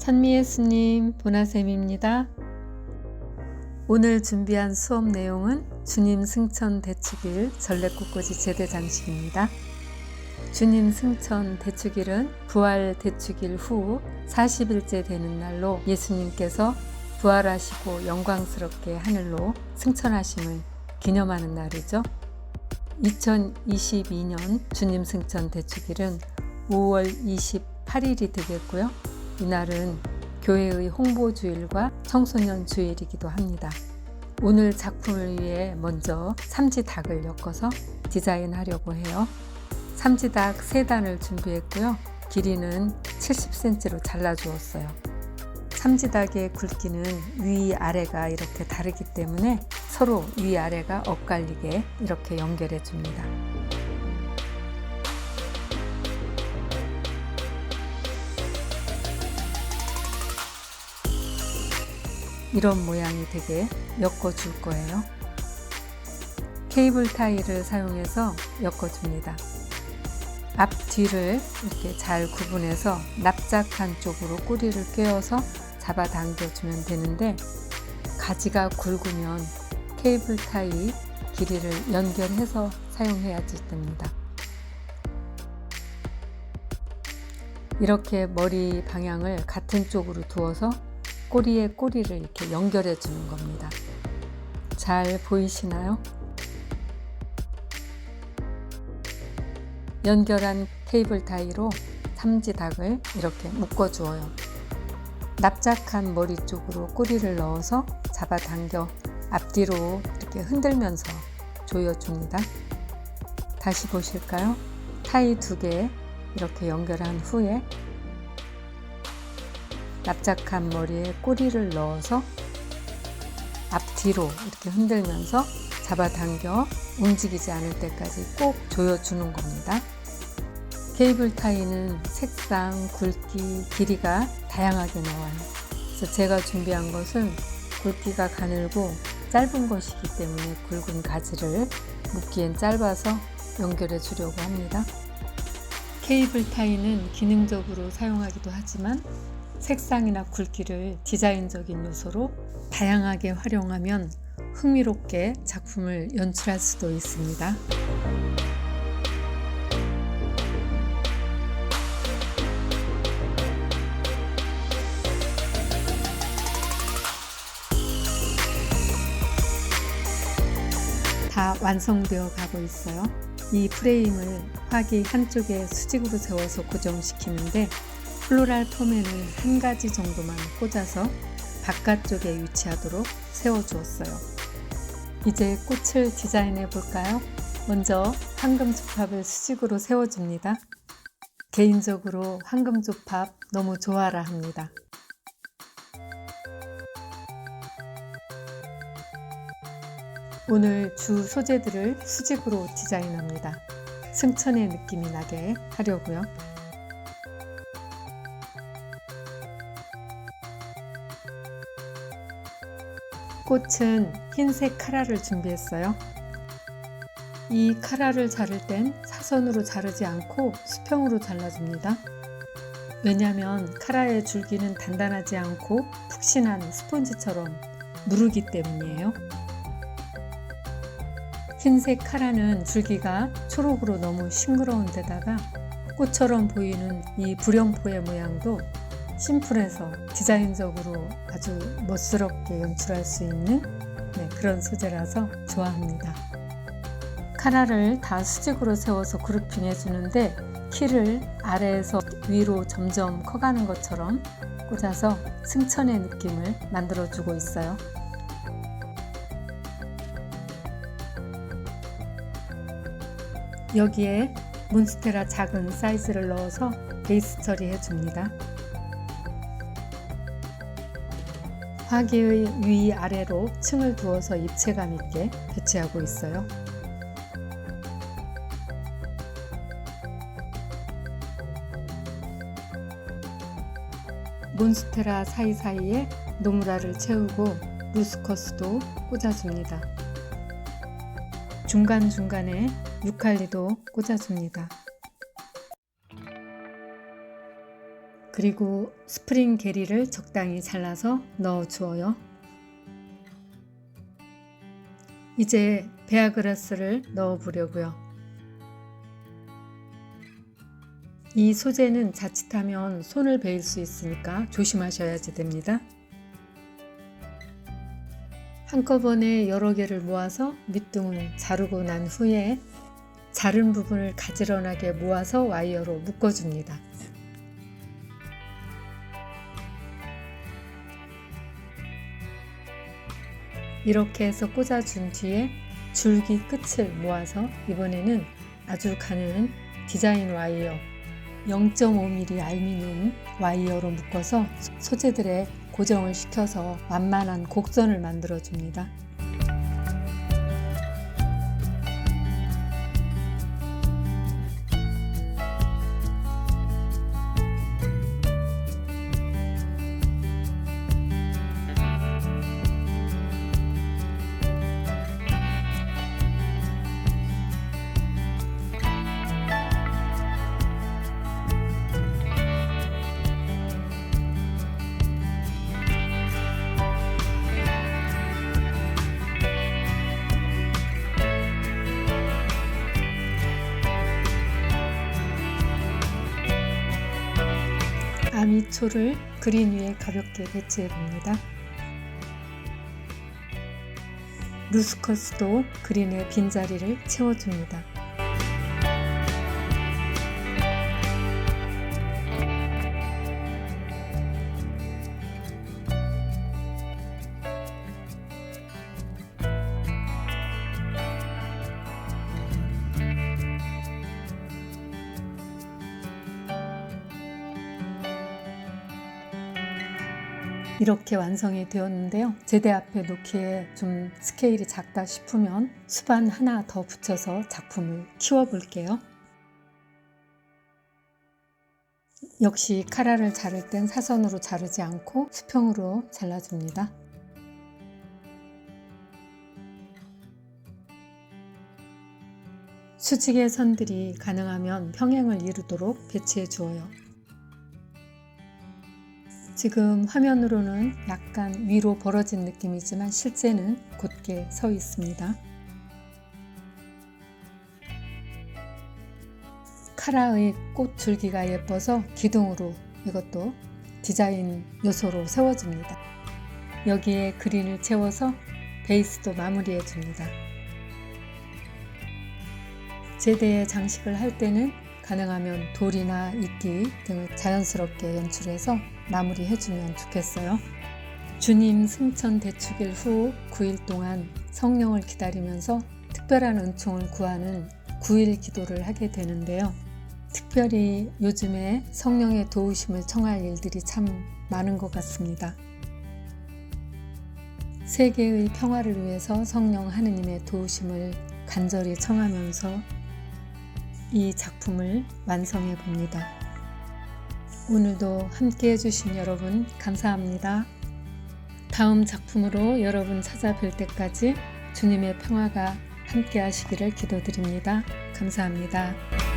찬미예수님 보나쌤입니다. 오늘 준비한 수업 내용은 주님 승천 대축일 전래꽃꽂이 제대 장식입니다. 주님 승천 대축일은 부활 대축일 후 40일째 되는 날로 예수님께서 부활하시고 영광스럽게 하늘로 승천하심을 기념하는 날이죠. 2022년 주님 승천 대축일은 5월 28일이 되겠고요. 이날은 교회의 홍보주일과 청소년 주일이기도 합니다. 오늘 작품을 위해 먼저 삼지닭을 엮어서 디자인하려고 해요. 삼지닭 3단을 준비했고요. 길이는 70cm로 잘라주었어요. 삼지닭의 굵기는 위 아래가 이렇게 다르기 때문에 서로 위 아래가 엇갈리게 이렇게 연결해 줍니다. 이런 모양이 되게 엮어줄 거예요. 케이블 타일을 사용해서 엮어줍니다. 앞 뒤를 이렇게 잘 구분해서 납작한 쪽으로 꼬리를 꿰어서 잡아당겨 주면 되는데 가지가 굵으면 케이블 타이 길이를 연결해서 사용해야지 됩니다. 이렇게 머리 방향을 같은 쪽으로 두어서 꼬리에 꼬리를 이렇게 연결해 주는 겁니다. 잘 보이시나요? 연결한 테이블 타이로 삼지닭을 이렇게 묶어 주어요. 납작한 머리 쪽으로 꼬리를 넣어서 잡아당겨 앞뒤로 이렇게 흔들면서 조여줍니다. 다시 보실까요? 타이 두 개 이렇게 연결한 후에 납작한 머리에 꼬리를 넣어서 앞뒤로 이렇게 흔들면서 잡아당겨 움직이지 않을 때까지 꼭 조여주는 겁니다. 케이블 타이는 색상, 굵기, 길이가 다양하게 나와요. 그래서 제가 준비한 것은 굵기가 가늘고 짧은 것이기 때문에 굵은 가지를 묶기엔 짧아서 연결해 주려고 합니다. 케이블 타이는 기능적으로 사용하기도 하지만 색상이나 굵기를 디자인적인 요소로 다양하게 활용하면 흥미롭게 작품을 연출할 수도 있습니다. 다 완성되어 가고 있어요. 이 프레임을 화기 한쪽에 수직으로 세워서 고정시키는데 플로랄 폼에는 한 가지 정도만 꽂아서 바깥쪽에 위치하도록 세워주었어요. 이제 꽃을 디자인해 볼까요? 먼저 황금조팝을 수직으로 세워줍니다. 개인적으로 황금조팝 너무 좋아라 합니다. 오늘 주 소재들을 수직으로 디자인합니다. 승천의 느낌이 나게 하려고요. 꽃은 흰색 카라를 준비했어요. 이 카라를 자를 땐 사선으로 자르지 않고 수평으로 잘라줍니다. 왜냐하면 카라의 줄기는 단단하지 않고 푹신한 스펀지처럼 누르기 때문이에요. 흰색 카라는 줄기가 초록으로 너무 싱그러운 데다가 꽃처럼 보이는 이 불연포의 모양도 심플해서 디자인적으로 아주 멋스럽게 연출할 수 있는 네, 그런 소재라서 좋아합니다. 카라를 다 수직으로 세워서 그룹핑 해 주는데 키를 아래에서 위로 점점 커가는 것처럼 꽂아서 승천의 느낌을 만들어주고 있어요. 여기에 몬스테라 작은 사이즈를 넣어서 베이스 처리해 줍니다. 화기의 위 아래로 층을 두어서 입체감 있게 배치하고 있어요. 몬스테라 사이사이에 노무라를 채우고 루스커스도 꽂아줍니다. 중간중간에 유칼리도 꽂아줍니다. 그리고 스프링 게리를 적당히 잘라서 넣어 주어요. 이제 베아그라스를 넣어 보려고요. 이 소재는 자칫하면 손을 베일 수 있으니까 조심하셔야지 됩니다. 한꺼번에 여러 개를 모아서 밑둥을 자르고 난 후에 자른 부분을 가지런하게 모아서 와이어로 묶어줍니다. 이렇게 해서 꽂아준 뒤에 줄기 끝을 모아서 이번에는 아주 가는 디자인 와이어 0.5mm 알미늄 와이어로 묶어서 소재들의 고정을 시켜서 완만한 곡선을 만들어 줍니다. 아미초를 그린 위에 가볍게 배치해 봅니다. 루스커스도 그린의 빈자리를 채워줍니다. 이렇게 완성이 되었는데요. 제대 앞에 놓기에 좀 스케일이 작다 싶으면 수반 하나 더 붙여서 작품을 키워 볼게요. 역시 카라를 자를 땐 사선으로 자르지 않고 수평으로 잘라줍니다. 수직의 선들이 가능하면 평행을 이루도록 배치해 주어요. 지금 화면으로는 약간 위로 벌어진 느낌이지만 실제는 곧게 서 있습니다. 카라의 꽃 줄기가 예뻐서 기둥으로 이것도 디자인 요소로 세워줍니다. 여기에 그린을 채워서 베이스도 마무리해 줍니다. 제대의 장식을 할 때는 가능하면 돌이나 이끼 등을 자연스럽게 연출해서 마무리해주면 좋겠어요. 주님 승천 대축일 후 9일 동안 성령을 기다리면서 특별한 은총을 구하는 9일 기도를 하게 되는데요. 특별히 요즘에 성령의 도우심을 청할 일들이 참 많은 것 같습니다. 세계의 평화를 위해서 성령 하느님의 도우심을 간절히 청하면서 이 작품을 완성해 봅니다. 오늘도 함께 해주신 여러분 감사합니다. 다음 작품으로 여러분 찾아뵐 때까지 주님의 평화가 함께 하시기를 기도드립니다. 감사합니다.